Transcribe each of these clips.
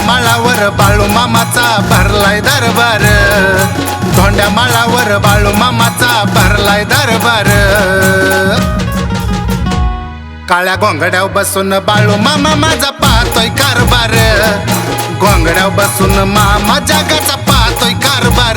बाळू मामाचा भरलाय दरबार. धोंड्या माळावर बाळू मामाचा भरलाय दरबार. काळ्या गोंगड्याव बसून बाळू मामा माझा पाहतोय कारभार. गोंगड्याव बसून मामा जगाचा पाहतोय कारभार.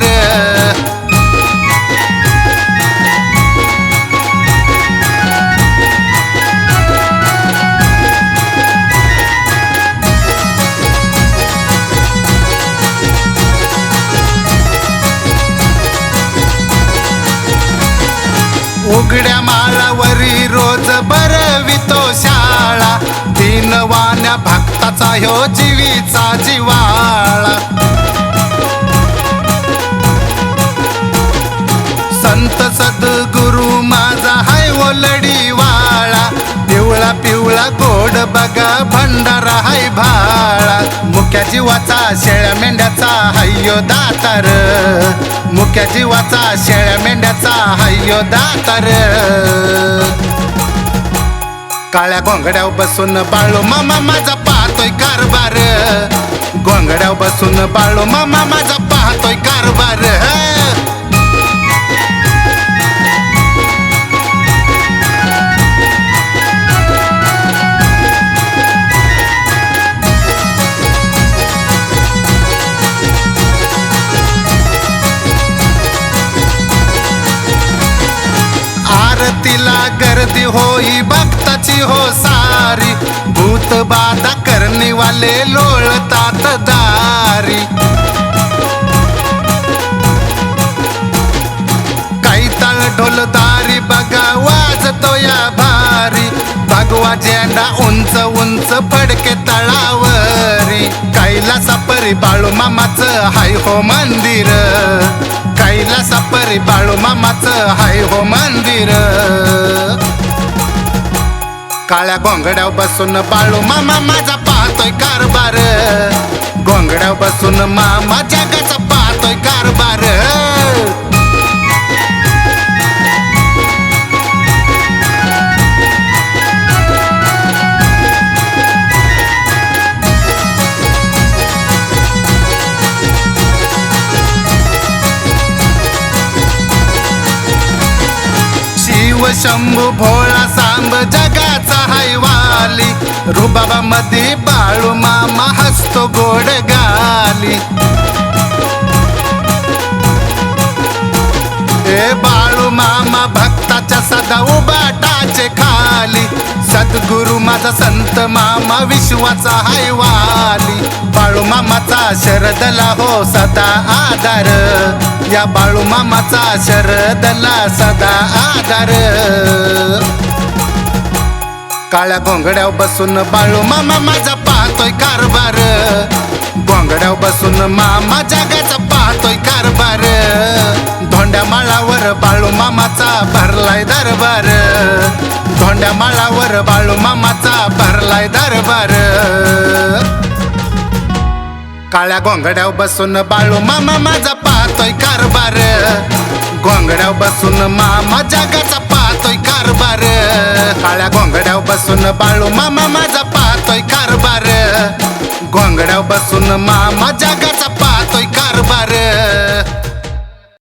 उघड्या माळावरी रोज बरवितो शाळा. दिनवान्या भक्ताचा ह्यो जीवीचा जिवाळा संत सद्गुरु माझा हाय ओलडी वाळा. पिवळा पिवळा गोड बघा भंडारा मुक्या जीवाचा शेळ्या मेंढ्याचा हायो दातार. मुक्या जीवाचा शेळ्या मेंढ्याचा हायो दातार. काळ्या गोंगड्याव बसून बाळू मामा माझा पाहतोय कारभार. गोंगड्याव बसून बाळू मामा माझा पाहतोय कारभार. आरतीला गर्दी होई भक्ताची हो सारी. भूत बाधा करणीवाले लोळतात दारी. काही तळ ढोलदारी बघा वाजतो या भारी. भगवा झेंडा उंच उंच फडके तळावर. परी बाळू मामाचं हाय हो मंदिर. कैलासा परी बाळू मामाचं हाय हो मंदिर. काळ्या गोंगड्याव बसून बाळू मामा माझा पाहतोय कारभार. गोंगड्याव बसून मामा जगाचा शंभू भोळा सांब जगाचा हैवाली रुबाबा मध्ये बाळू मामा हसतो गोड गाली. ए बाळू मामा भक्ताच्या सदा उबाटाचे खाली. सद्गुरु माझा संत मामा विश्वाचा हैवाली बाळू मामाचा शरदला हो सदा आधार. या बाळू मामाचा शरदला सदा आधार. काळ्या गोंगड्याव बसून बाळू मामा माझा पाहतोय कारभार. गोंगड्याव बसून मामा जगाचा पाहतोय कारभार. धोंड्या माळावर बाळू मामाचा भरलाय दरबार. धोंड्या माळावर बाळू मामाचा भरलाय दरबार. काळ्या गोंगड्याव बसून बाळू मामा माझा पाहतोय कारभार. गोंगड्याव बसून मामा जगाचा पाहतोय कारभार. काळ्या गोंगड्याव बसून बाळू मामा माझा पाहतोय कारभार. गोंगड्याव बसून मामा जगाचा